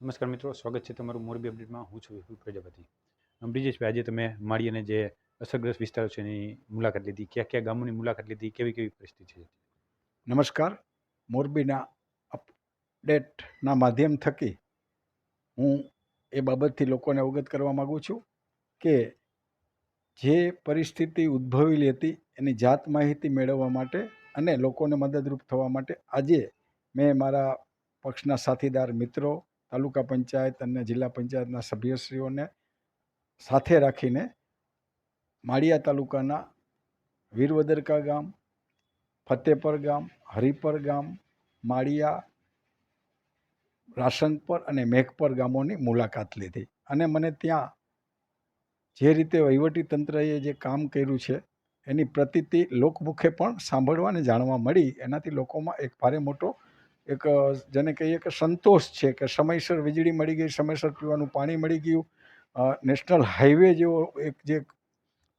નમસ્કાર મિત્રો, સ્વાગત છે તમારું મોરબી અપડેટમાં. હું છું વિપુલ પ્રજાપતિ. બ્રિજેશભાઈ આજે તમે માળી અને જે અસરગ્રસ્ત વિસ્તારો છે એની મુલાકાત લીધી. કયા કયા ગામોની મુલાકાત લીધી? કેવી કેવી પરિસ્થિતિ છે? નમસ્કાર. મોરબીના અપડેટના માધ્યમ થકી હું એ બાબતથી લોકોને અવગત કરવા માગું છું કે જે પરિસ્થિતિ ઉદ્ભવેલી હતી, એની જાત માહિતી મેળવવા માટે અને લોકોને મદદરૂપ થવા માટે આજે મેં મારા પક્ષના સાથીદાર મિત્રો તાલુકા પંચાયત અને જિલ્લા પંચાયતના સભ્યશ્રીઓને સાથે રાખીને માળિયા તાલુકાના વીરવદરકા ગામ, ફતેપર ગામ, હરિપર ગામ, માળિયા, રાશનપર અને મેઘપર ગામોની મુલાકાત લીધી. અને મને ત્યાં જે રીતે વહીવટી તંત્રએ જે કામ કર્યું છે, એની પ્રતિતિ લોકમુખે પણ સાંભળવા અને જાણવા મળી. એનાથી લોકોમાં એક ભારે મોટો એક જેને કહીએ કે સંતોષ છે કે સમયસર વીજળી મળી ગઈ, સમયસર પીવાનું પાણી મળી ગયું. નેશનલ હાઈવે જેવો એક જે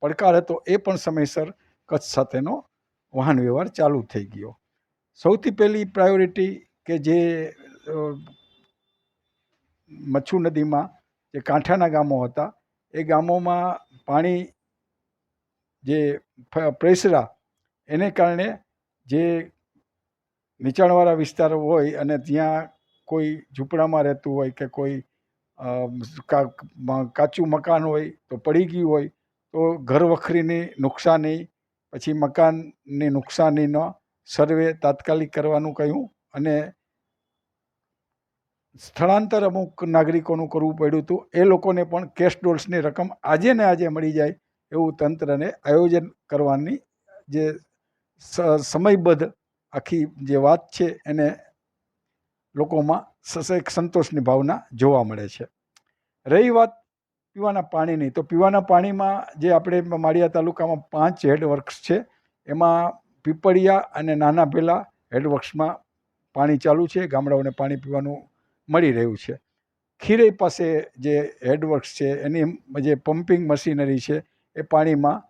પડકાર હતો એ પણ સમયસર કચ્છ સાથેનો વાહન વ્યવહાર ચાલુ થઈ ગયો. સૌથી પહેલી પ્રાયોરિટી કે જે મચ્છુ નદીમાં જે કાંઠાના ગામો હતા, એ ગામોમાં પાણી જે પ્રેસરા, એને કારણે જે નીચાણવાળા વિસ્તારો હોય અને ત્યાં કોઈ ઝૂંપડામાં રહેતું હોય કે કોઈ કાચું મકાન હોય તો પડી ગયું હોય તો ઘર વખરીની નુકસાની, પછી મકાનની નુકસાનીનો સર્વે તાત્કાલિક કરવાનું કહ્યું અને સ્થળાંતર અમુક નાગરિકોનું કરવું પડ્યું હતું. એ લોકોને પણ કેશ ડોલ્સની રકમ આજે ને આજે મળી જાય એવું તંત્રને આયોજન કરવાની જે સમયબદ્ધ આખી જે વાત છે એને લોકોમાં એક સંતોષની ભાવના જોવા મળે છે. રહી વાત પીવાના પાણીની, તો પીવાના પાણીમાં જે આપણે માળિયા તાલુકામાં પાંચ હેડવર્ક્સ છે, એમાં પીપળિયા અને નાના ભેલા હેડવર્ક્સમાં પાણી ચાલુ છે, ગામડાઓને પાણી પીવાનું મળી રહ્યું છે. ખીરઈ પાસે જે હેડવર્ક્સ છે, એની જે પમ્પિંગ મશીનરી છે, એ પાણીમાં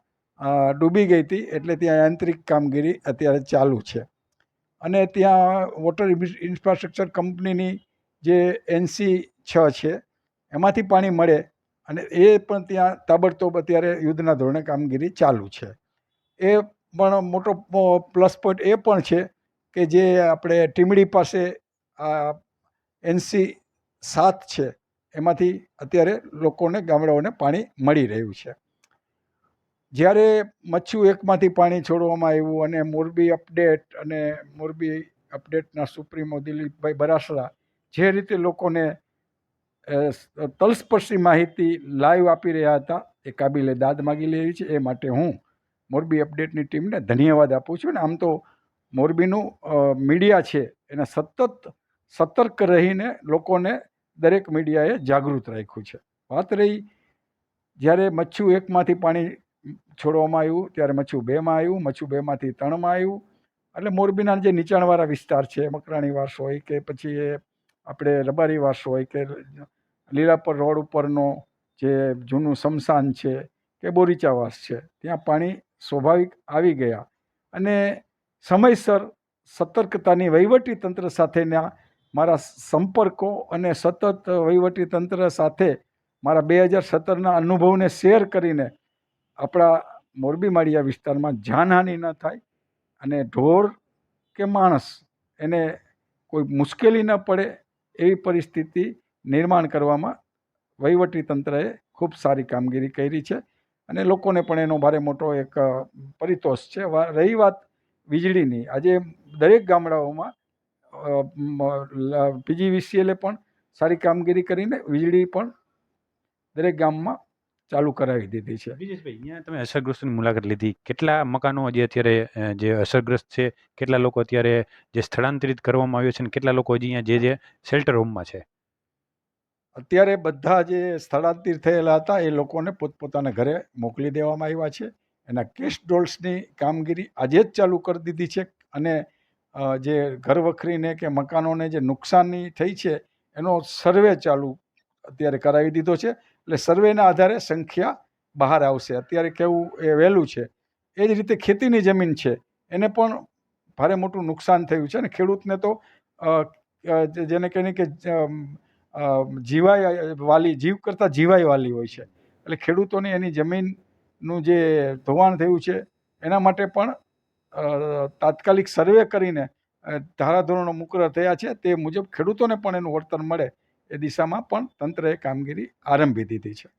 ડૂબી ગઈ હતી, એટલે ત્યાં યાંત્રિક કામગીરી અત્યારે ચાલુ છે. અને ત્યાં વોટર ઇન્ફ્રાસ્ટ્રક્ચર કંપનીની જે એનસી છ છે, એમાંથી પાણી મળે અને એ પણ ત્યાં તાબડતોબ અત્યારે યુદ્ધના ધોરણે કામગીરી ચાલુ છે. એ પણ મોટો પ્લસ પોઈન્ટ એ પણ છે કે જે આપણે ટીમડી પાસે આ એનસી સાત છે, એમાંથી અત્યારે લોકોને, ગામડાઓને પાણી મળી રહ્યું છે. જ્યારે મચ્છુ એકમાંથી પાણી છોડવામાં આવ્યું અને મોરબી અપડેટ અને મોરબી અપડેટના સુપ્રીમો દિલીપભાઈ બરાસરા જે રીતે લોકોને તલસ્પર્શી માહિતી લાઈવ આપી રહ્યા હતા, એ કાબિલે દાદ માગી લેવી છે. એ માટે હું મોરબી અપડેટની ટીમને ધન્યવાદ આપું છું. ને આમ તો મોરબીનું મીડિયા છે, એને સતત સતર્ક રહીને લોકોને દરેક મીડિયાએ જાગૃત રાખ્યું છે. વાત રહી, જ્યારે મચ્છુ એકમાંથી પાણી છોડવામાં આવ્યું, ત્યારે મચ્છુ બેમાં આવ્યું મચ્છુ બેમાંથી ત્રણમાં આવ્યું. એટલે મોરબીના જે નીચાણવાળા વિસ્તાર છે, મકરાણી વાસ હોય કે પછી એ આપણે રબારી વાસ હોય કે લીલાપર રોડ ઉપરનો જે જૂનું સમસાન છે કે બોરીચાવાસ છે, ત્યાં પાણી સ્વાભાવિક આવી ગયા. અને સમયસર સતર્કતાની વહીવટી તંત્ર સાથેના મારા સંપર્કો અને સતત વહીવટી તંત્ર સાથે મારા બે હજાર સત્તરના અનુભવને શેર કરીને આપણા મોરબી માળિયા વિસ્તારમાં જાનહાનિ ન થાય અને ઢોર કે માણસ એને કોઈ મુશ્કેલી ન પડે એવી પરિસ્થિતિ નિર્માણ કરવામાં વહીવટી તંત્રએ ખૂબ સારી કામગીરી કરી છે અને લોકોને પણ એનો ભારે મોટો એક પરિતોષ છે. રહી વાત વીજળીની. આજે દરેક ગામડાઓમાં પીજીવીસીએલે પણ સારી કામગીરી કરીને વીજળી પણ દરેક ગામમાં ચાલુ કરાવી દીધી છે. બ્રિજેશભાઈ અહીંયા તમે અસરગ્રસ્તની મુલાકાત લીધી. કેટલા મકાનો જે અત્યારે જે અસરગ્રસ્ત છે કેટલા લોકો અત્યારે જે સ્થળાંતરિત કરવામાં આવ્યો છે અને કેટલા લોકો હજી અહીંયા જે જે શેલ્ટર હોમમાં છે? અત્યારે બધા જે સ્થળાંતરિત થયેલા હતા એ લોકોને પોતપોતાના ઘરે મોકલી દેવામાં આવ્યા છે. એના કેશ ડોલ્સની કામગીરી આજે જ ચાલુ કરી દીધી છે અને જે ઘર વખરીને કે મકાનોને જે નુકસાની થઈ છે એનો સર્વે ચાલુ અત્યારે કરાવી દીધો છે. એટલે સર્વેના આધારે સંખ્યા બહાર આવશે. અત્યારે કેવું એ વહેલું છે. એ જ રીતે ખેતીની જમીન છે. એને પણ ભારે મોટું નુકસાન થયું છે અને ખેડૂતને તો જેને કહીએ કે જીવાય, વાલી, જીવ કરતાં જીવાય વાલી હોય છે. એટલે ખેડૂતોને એની જમીનનું જે ધોવાણ થયું છે, એના માટે પણ તાત્કાલિક સર્વે કરીને ધારાધોરણો મુકર થયા છે. તે મુજબ ખેડૂતોને પણ એનું વળતર મળે. એ દિશામાં પણ તંત્રએ કામગીરી આરંભી દીધી છે.